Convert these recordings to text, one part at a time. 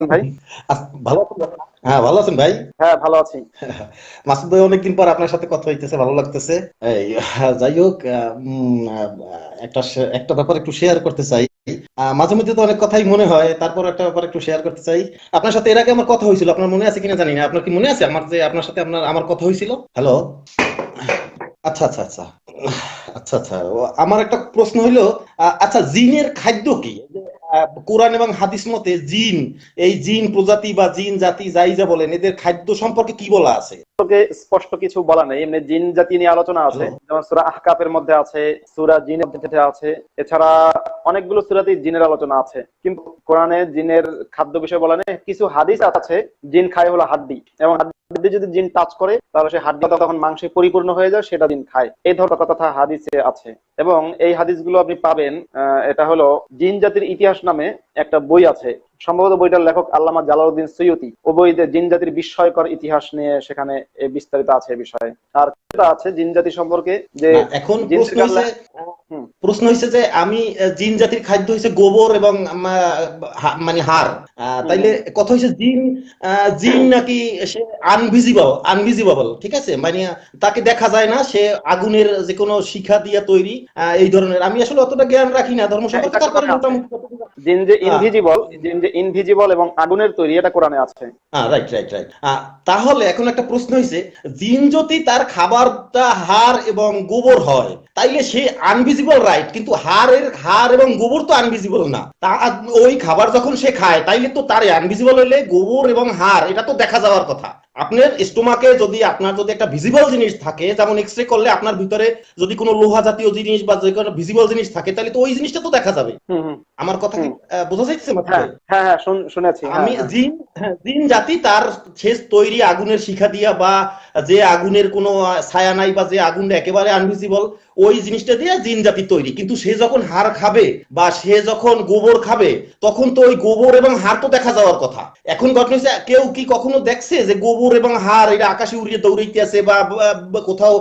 ভাই? ভালো হ্যাঁ ভালো আছেন ভাই? হ্যাঁ ভালো আছি। মাসুদ ভাই অনেকদিন পর আপনার সাথে কথা হইতেছে ভালো লাগতেছে। যাই হোক আহ, উম, আহ, একটা একটা ব্যাপার একটু শেয়ার করতে চাই। মাঝে মধ্যে তো অনেক কথাই মনে হয় তারপর একটা ব্যাপার একটু শেয়ার করতে চাই। আপনার সাথে এর আগে আমার কথা হয়েছিল আপনার মনে আছে কিনা জানি না। আপনার কি মনে আছে আমার যে আপনার সাথে আপনার আমার কথা হয়েছিল? হ্যালো আচ্ছা আচ্ছা আচ্ছা। আচ্ছা আচ্ছা। আমার একটা প্রশ্ন হইল আচ্ছা জিনের খাদ্য কি? কোরআন এবং হাদিস মতে জিন এই জিন প্রজাতি বা জিন জাতি যাই যা বলেন এদের খাদ্য সম্পর্কে কি বলা আছে? স্পষ্ট কিছু বলা নেই। এমনি জিন জাতি নিয়ে আলোচনা আছে যেমন সুরা আহকাফের মধ্যে আছে সুরা জিনের মধ্যে আছে এছাড়া অনেকগুলো সুরাতেই জিনের আলোচনা আছে। কিন্তু কোরআনে জিনের খাদ্য বিষয় বলা নেই কিছু হাদিস আছে জিন খায় হলো হাড্ডি এবং যদি জিন টাচ করে, তাহলে সেই হাড্ডি তখন মাংসে পরিপূর্ণ হয়ে যায়, সেটা জিন খায়। এই ধরনের কথা হাদিসে আছে। এবং এই হাদিসগুলো আপনি পাবেন এটা হলো জিন জাতির ইতিহাস নামে একটা বই আছে। সম্ভবত বইটার লেখক আল্লামা জালাউদ্দিন সৈয়দি। ও বইতে জিন জাতির বিস্ময়কর ইতিহাস নিয়ে সেখানে বিস্তারিত আছে বিষয়ে। আর আছে জিন জাতি সম্পর্কে যে এখন প্রশ্ন হয়েছে যে আমি জিন জাতির খাদ্য হয়েছে গোবর এবং মানে আহ, তাইলে কথা হয়েছে জিন জিন নাকি সে আনভিজিবল আনভিজিবল ঠিক আছে? মানে তাকে দেখা যায় না সে আগুনের যে কোনো শিখা দিয়া তৈরি আহ, এই ধরনের। আমি আসলে অতটা জ্ঞান রাখি না ধর্ম সম্পর্কে মোটামুটি জিন যে হ্যাঁ। ইনভিজিবল জিন যে ইনভিজিবল এবং আগুনের তৈরি, এটা কোরআনে আছে। রাইট রাইট রাইট তাহলে এখন একটা প্রশ্ন হয়েছে জিন যদি তার খাবারটা হাড় এবং গোবর হয়, তাইলে সে আনভিজিবল রাইট কিন্তু হাড়ের, হাড় এবং গোবর তো আনভিজিবল না। তা, ওই খাবার যখন সে খায়, তাইলে তো তার আনভিজিবল হলে গোবর এবং হাড়, এটা তো দেখা যাওয়ার কথা। আপনার স্টোমাকে যদি আপনার যদি একটা ভিজিবল জিনিস থাকে যেমন এক্স রে করলে আপনার ভিতরে যদি কোনো লোহা জাতীয় জিনিস বা যে কোনো ভিজিবল জিনিস থাকে তাহলে তো ওই জিনিসটা তো দেখা যাবে। আমার কথা কি বোঝা যাচ্ছে হ্যাঁ হ্যাঁ হ্যাঁ শুনেছি। হ্যাঁ, আমি। জিন জিন জাতি তার শেষ তৈরি আগুনের শিখা দিয়া বা যে আগুনের কোনো ছায়া নাই বা যে আগুনটা একেবারে আনভিজিবল ওই জিনিসটা দিয়ে জিন জাতি তৈরি। কিন্তু সে যখন হাড় খাবে বা সে যখন গোবর খাবে তখন তো ওই গোবর এবং হাড় তো দেখা যাওয়ার কথা। এখন ঘটনা কেউ কি কখনো দেখছে যে গোবর এবং হাড় এটা আকাশে উড়িয়ে দৌড়াইতে আছে বা কোথাও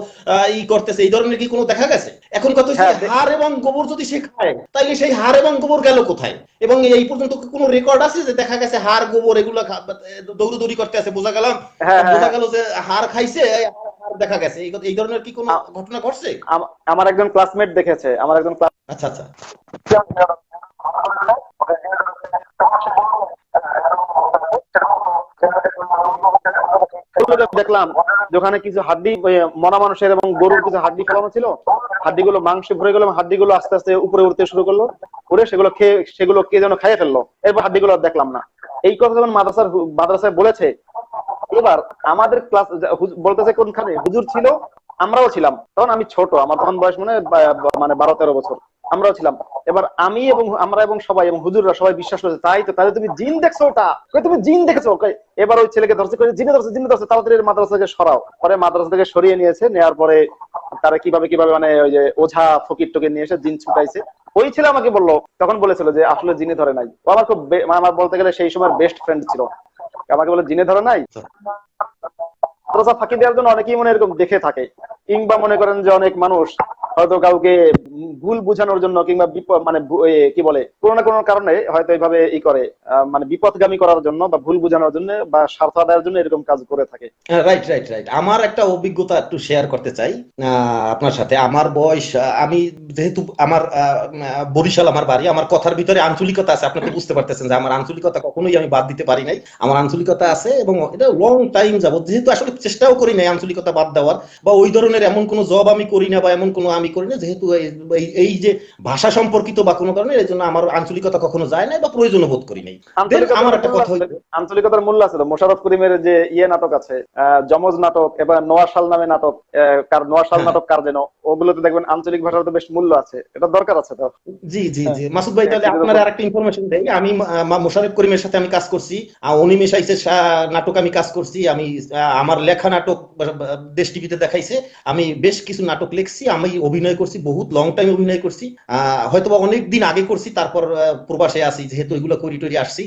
ই করতেছে এই ধরনের কি কোনো দেখা গেছে? এখন হচ্ছে হ্যাঁ, হাড় এবং গোবর যদি সে খায় তাইলে সেই হাড় এবং গোবর গেল কোথায়? এবং এই পর্যন্ত কোনো রেকর্ড আছে যে দেখা গেছে হাড় গোবর এগুলো দৌড়দৌড়ি করতে আছে? বোঝা গেলাম হ্যাঁ, হ্যাঁ, বোঝা গেল যে হাড় খাইছে দেখা গেছে। এই এই ধরনের কি কোনো ঘটনা ঘটছে? আমার একজন ক্লাসমেট দেখেছে আমার একজন আচ্ছা আচ্ছা। দেখলাম ওখানে কিছু হাড্ডি মরা মানুষের এবং গরুর কিছু হাড্ডি ফেলানো ছিল। হাড্ডিগুলো মাংসে ভরে গেল হাড্ডিগুলো আস্তে আস্তে উপরে উঠতে শুরু করল। উড়ে সেগুলো খেয়ে, সেগুলো কে যেন খাইয়ে ফেলল। এরপর হাড্ডিগুলো আর দেখলাম না। এই কথা যখন মাদ্রাসার মাদ্রাসায় বলেছে, এবার আমাদের ক্লাস বলতেছে কোনখানে? হুজুর ছিল আমরাও ছিলাম। তখন আমি ছোট, আমার তখন বয়স মনে মানে বারো তেরো বছর। আমরাও ছিলাম। এবার আমি এবং আমরা এবং সবাই এবং হুজুররা সবাই বিশ্বাস করেছে, তাই তো, তাহলে তুমি জিন দেখছ ওটা? তুমি জিন দেখেছ? এবার ওই ছেলেকে ধরছে জিনে ধরছে জিনে ধরছে, তাড়াতাড়ি মাদ্রাসা থেকে সরাও। পরে মাদ্রাসা থেকে সরিয়ে নিয়েছে নেওয়ার পরে তারা কীভাবে কীভাবে মানে ওই যে ওঝা ফকির টকির নিয়ে এসে জিন ছুটাইছে। ওই ছেলে আমাকে বলল, তখন বলেছিল যে, আসলে জিনে ধরে নাই। ও আমার খুব আমার বলতে গেলে সেই সময় বেস্ট ফ্রেন্ড ছিল। আমাকে বলে, জিনে ধরে নাই? মাদ্রাসা ফাঁকি দেওয়ার জন্য অনেকেই মনে এরকম দেখে থাকে। কিংবা মনে করেন যে অনেক মানুষ হয়তো কাউকে ভুল বোঝানোর জন্য কিংবা বিপদ মানে কি বলে, কোনো না কোনো কারণে হয়তো এইভাবে ই করে। মানে বিপদগামী করার জন্য বা ভুল বোঝানোর জন্য বা স্বার্থ আদায়ের জন্য এরকম কাজ করে থাকে। রাইট রাইট রাইট আমার একটা অভিজ্ঞতা একটু শেয়ার করতে চাই আপনার সাথে। আমার বয়স আমি যেহেতু আমার বরিশাল আমার বাড়ি, আমার কথার ভিতরে আঞ্চলিকতা আছে। আপনি তো বুঝতে পারতেছেন যে আমার আঞ্চলিকতা কখনোই আমি বাদ দিতে পারি নাই। আমার আঞ্চলিকতা আছে এবং এটা লং টাইম যাবত যেহেতু আসলে চেষ্টাও করি নাই আঞ্চলিকতা বাদ দেওয়ার বা ওই ধরনের এমন কোনো জব আমি করি না বা এমন কোনো আমি করি না যেহেতু এই- যে ভাষা সম্পর্কিত বা কোনো কারণে এই জন্য আমার আঞ্চলিকতা কখনো যায় নাই বা প্রয়োজন বোধ করি নাই। আমার একটা কথা আঞ্চলিকতার মূল্য আছে তো মোশাররফ করিমের যে ইয়ে নাটক আছে যমজ নাটক এবার নোয়াশাল নামে নাটক কার নোয়াশাল হ্যাঁ। নাটক কার যেন ওগুলোতে দেখবেন আঞ্চলিক ভাষার তো বেশ মূল্য আছে এটা দরকার আছে তো? জি জি জি। মাসুদ ভাই তাহলে হ্যাঁ, আপনার আরেকটা ইনফরমেশন দেই। আমি মা- মোশাররফ করিমের সাথে আমি কাজ করছি আহ, অনিমেষ আইসে নাটক আমি কাজ করছি আমি আমার লেখা নাটক দেশ টিভিতে দেখাইছে আমি বেশ কিছু নাটক লিখছি আমি অভিনয় করছি বহুত লং টাইম অভিনয় করছি। আহ, হয়তোবা অনেক দিন আগে করছি তারপর প্রবাসে আসি যেহেতু এগুলো করি টরি আসছি।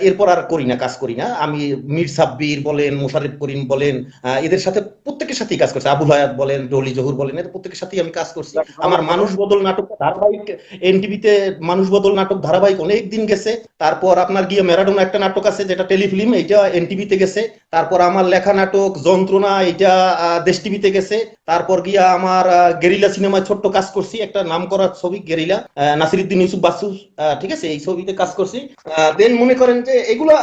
এরপর আর করি না কাজ করি না। আমি মীর সাব্বির বলেন মোশারেফ করিম বলেন এদের সাথে প্রত্যেকের সাথেই কাজ করছি। আবুল হায়াত বলেন ডলি জহুর বলেন এদের প্রত্যেকের সাথেই আমি কাজ করছি। আমার মানুষ বদল নাটক ধারাবাহিক এনটিভিতে মানুষ বদল নাটক ধারাবাহিক অনেক দিন গেছে। তারপর আপনার গিয়ে ম্যারাডোনা একটা নাটক আছে যেটা টেলিফিল্ম এইটা এনটিভিতে গেছে। তারপর আমার লেখা নাটক যন্ত্রণা আহ, দেশ টিভিতে গেছে। তারপর গিয়া আমার আহ, গেরিলা সিনেমায় ছোট্ট কাজ করছি একটা নাম করা ছবি গেরিলা নাসিরুদ্দিন ইউসুফ বাসু ঠিক আছে এই ছবিতে কাজ করছি। দেন মনে করেন যে এগুলা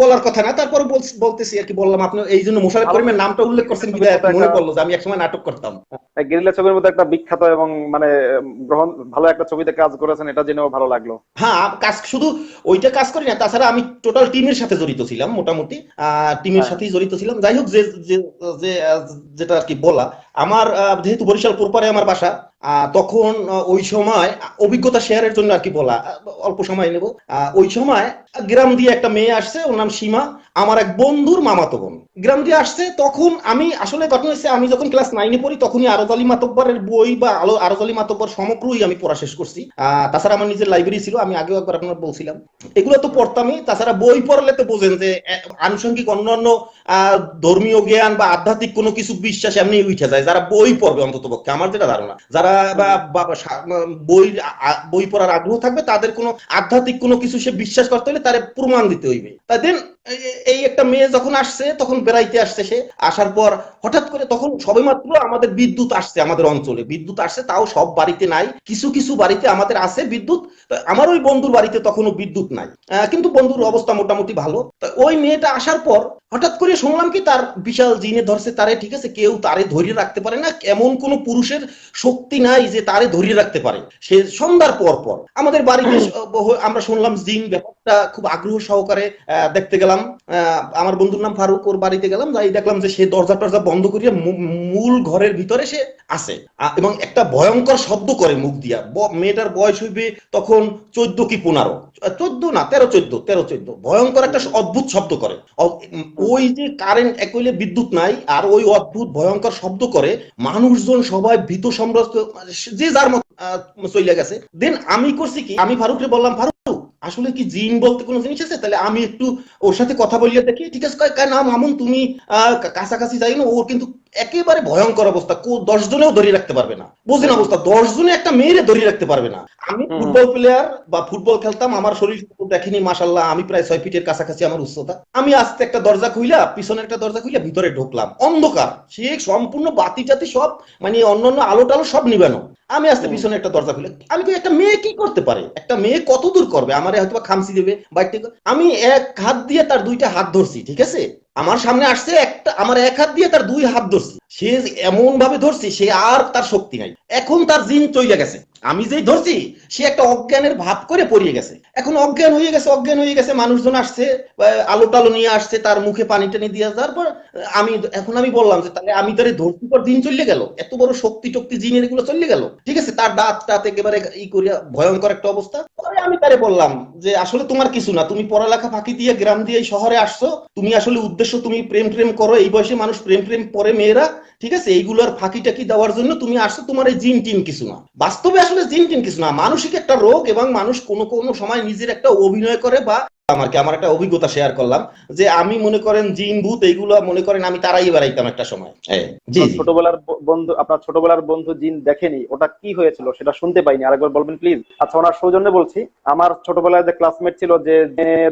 বলার কথা না তারপর বলতেছি আর কি বললাম আপনি এই জন্য মোশারফ করিমের নামটা উল্লেখ করছেন মনে পড়ল যে আমি একসময় নাটক করতাম। গেরিলা ছবির মধ্যে একটা বিখ্যাত এবং মানে গ্রহণ ভালো একটা ছবিতে কাজ করেছেন এটা জেনেও ভালো লাগল। হ্যাঁ কাজ শুধু ওইটা কাজ করি না তাছাড়া আমি টোটাল টিমের সাথে জড়িত ছিলাম মোটামুটি টিমের হ্যাঁ। সাথেই জড়িত ছিলাম। যাই হোক যে যেটা আর কি বলা আমার যেহেতু বরিশাল পুরপাড়ে আমার বাসা আহ, তখন ওই সময় অভিজ্ঞতা শেয়ারের জন্য আর কি বলা অল্প সময় নেব। ওই সময় গ্রাম দিয়ে একটা মেয়ে আসছে, ওর নাম সীমা। আমার এক বন্ধুর মামাতো বোন। গ্রাম দিয়ে আসছে, তখন আমি আসলে ঘটনা হচ্ছে, আমি যখন ক্লাস নাইনে পড়ি, তখনই আরজ আলী মাতব্বরের বই বা আলো আরজ আলী মাতব্বর সমগ্রই আমি পড়া শেষ করছি। তাছাড়া আমার নিজের লাইব্রেরি ছিল, আমি আগেও একবার আপনার বলছিলাম। এগুলো তো পড়তামই, তাছাড়া বই পড়লে তো বোঝেন যে আনুষঙ্গিক অন্যান্য ধর্মীয় জ্ঞান বা আধ্যাত্মিক কোনো কিছু বিশ্বাস এমনি উঠে যায়, যারা বই পড়বে অন্তত পক্ষে আমার যেটা ধারণা, যারা বা বই বই পড়ার আগ্রহ থাকবে, তাদের কোনো আধ্যাত্মিক কোনো কিছু সে বিশ্বাস করতে হলে তার প্রমাণ দিতে হইবে। তাই দেন এই একটা মেয়ে যখন আসছে তখন বেড়াইতে আসছে সে। আসার পর হঠাৎ করে তখন সবেমাত্র আমাদের বিদ্যুৎ আসছে আমাদের অঞ্চলে। বিদ্যুৎ আসছে তাও সব বাড়িতে নাই। কিছু কিছু বাড়িতে আমাদের আছে বিদ্যুৎ। আমার ওই বন্ধুর বাড়িতে তখনও বিদ্যুৎ নাই। কিন্তু বন্ধুর অবস্থা মোটামুটি ভালো। ওই মেয়েটা আসার পর হঠাৎ করে শুনলাম কি তার বিশাল জিনে ধরছে তারে ঠিক আছে? কেউ তারে ধরে রাখতে পারে না। এমন কোন পুরুষের শক্তি নাই যে তারে ধরিয়ে রাখতে পারে। সে সন্ধ্যার পর পর আমাদের বাড়িতে আমরা শুনলাম জিন ব্যাপারটা খুব আগ্রহ সহকারে দেখতে গেলাম। আহ, আমার বন্ধুর নাম ফারুক ওর বাড়িতে গেলাম যাই দেখলাম যে সে দরজা টরজা বন্ধ করিয়ে মূল ঘরের ভিতরে সে আছে। এবং একটা ভয়ঙ্কর শব্দ করে মুখ দিয়া। মেয়েটার বয়স হইবে তখন চোদ্দ কি পনেরো? চোদ্দ না তেরো চোদ্দ তেরো চোদ্দ। ভয়ঙ্কর একটা অদ্ভুত শব্দ করে। ওই যে কারেন্ট একইলে বিদ্যুৎ নাই আর ওই অদ্ভুত ভয়ঙ্কর শব্দ করে মানুষজন সবাই ভীত সম্রস্ত যে যার মত চলে গেছে। দেন আমি করছি কি? আমি ফারুককে বললাম ফারুক আসলে কি জিম বলতে কোনো জিনিস আছে? তাহলে আমি একটু ওর সাথে কথা বলিয়ে দেখি। ঠিক আছে কয় নাম আমন তুমি কাছাকাছি যাই না ওর কিন্তু একেবারে ভয়ঙ্কর অবস্থা। দশ জনেও ধরে রাখতে পারবে না। বোঝেন অবস্থা। দশ জনে একটা মেয়েরে ধরে রাখতে পারবে না। আমি ফুটবল প্লেয়ার বা ফুটবল খেলতাম আমার শরীর দেখেনি মাসাল্লাহ আমি প্রায় ছয় ফিটের কাছাকাছি আমার উচ্চতা। আমি আস্তে একটা দরজা খুইলা পিছনে একটা দরজা খুইলা ভিতরে ঢুকলাম। অন্ধকার। সে সম্পূর্ণ বাতি টাতি সব মানে অন্যান্য আলো টালো সব নিবানো। আমি আসতে পিছনে একটা দরজা খুলে আমি একটা মেয়ে কি করতে পারে? একটা মেয়ে কত দূর করবে? আমার হয়তো খামসি দেবে বাইক আমি এক হাত দিয়ে তার দুইটা হাত ধরছি ঠিক আছে? আমার সামনে আসছে একটা আমার এক হাত দিয়ে তার দুই হাত ধরছি। সে এমন ভাবে ধরছি, সে আর তার শক্তি নাই। এখন তার জিন চলে গেছে। আমি যেই ধরছি, সে একটা অজ্ঞানের ভাব করে পড়িয়ে গেছে। এখন অজ্ঞান হয়ে গেছে, অজ্ঞান হয়ে গেছে, মানুষজন আসছে আলো টালো নিয়ে আসছে, তার মুখে পানি টানি দিয়ে যাওয়ার পর আমি, এখন আমি বললাম যে, তাহলে আমি তারে ধরছি, পর দিন চলে গেল। এত বড় শক্তি টক্তি জিনের এগুলো চলে গেল। ঠিক আছে, তার দাঁত টাত একেবারে ই করিয়া ভয়ঙ্কর একটা অবস্থা। পরে আমি তারে বললাম যে, আসলে তোমার কিছু না, তুমি পড়ালেখা ফাঁকি দিয়ে, গ্রাম দিয়ে শহরে আসছো। তুমি আসলে উদ্দেশ্য তুমি প্রেম প্রেম করো। এই বয়সে মানুষ প্রেম প্রেম পরে মেয়েরা। ঠিক আছে, এইগুলোর ফাঁকি টাকি দেওয়ার জন্য তুমি আসছো তোমার এই জিন টিন কিছু না। বাস্তবে আসলে জিন টিন কিছু না মানসিক একটা রোগ এবং মানুষ কোনো কোনো সময় নিজের একটা অভিনয় করে বা আমার কি আমার একটা অভিজ্ঞতা শেয়ার করলাম যে আমি মনে করেন জিন ভূত এইগুলো মনে করেন আমি তারাই বেড়াইতাম একটা সময়। জি ছোটবেলার বন্ধু আপনার ছোটবেলার বন্ধু জিন দেখেনি ওটা কি হয়েছিল সেটা শুনতে পাইনি আরেকবার বলবেন প্লিজ আচ্ছা ওনার সৌজন্যে বলছি আমার ছোটবেলায় যে ক্লাসমেট ছিল যে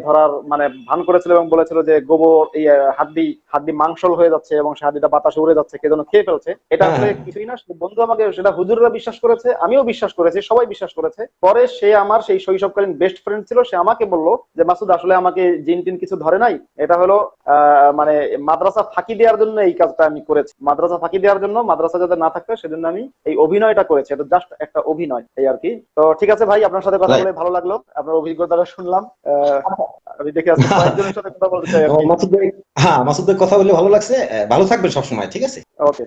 ধরার মানে ভান করেছিল এবং বলেছিল যে গোবর এই হাড্ডি হাড্ডি মাংসল হয়ে যাচ্ছে এবং সে হাড্ডিটা বাতাসে উড়ে যাচ্ছে কে যেন খেয়ে ফেলছে। এটা হ্যাঁ, আসলে হ্যাঁ। কিছুই না বন্ধু আমাকে সেটা হুজুররা বিশ্বাস করেছে আমিও বিশ্বাস করেছি সবাই বিশ্বাস করেছে। পরে সে আমার সেই শৈশবকালীন বেস্ট ফ্রেন্ড ছিল সে আমাকে বলল যে মাসুদ আসলে আমাকে জিন টিন কিছু ধরে নাই। এটা হলো মানে মাদ্রাসা ফাঁকি দেওয়ার জন্য এই কাজটা আমি করেছি। মাদ্রাসা ফাঁকি দেওয়ার জন্য মাদ্রাসা যাতে না থাকতো সেজন্য আমি এই অভিনয়টা করেছি। এটা জাস্ট একটা অভিনয় এই আর কি। তো ঠিক আছে ভাই আপনার সাথে কথা বলে ভালো লাগল। আপনার অভিজ্ঞতাটা শুনলাম। আমি দেখে আসছি কয়েকজনের সাথে কথা বলতে চাই মাসুদ ভাই হ্যাঁ মাসুদ ভাই কথা বলে ভালো লাগছে। ভালো থাকবেন সবসময় ঠিক আছে? ওকে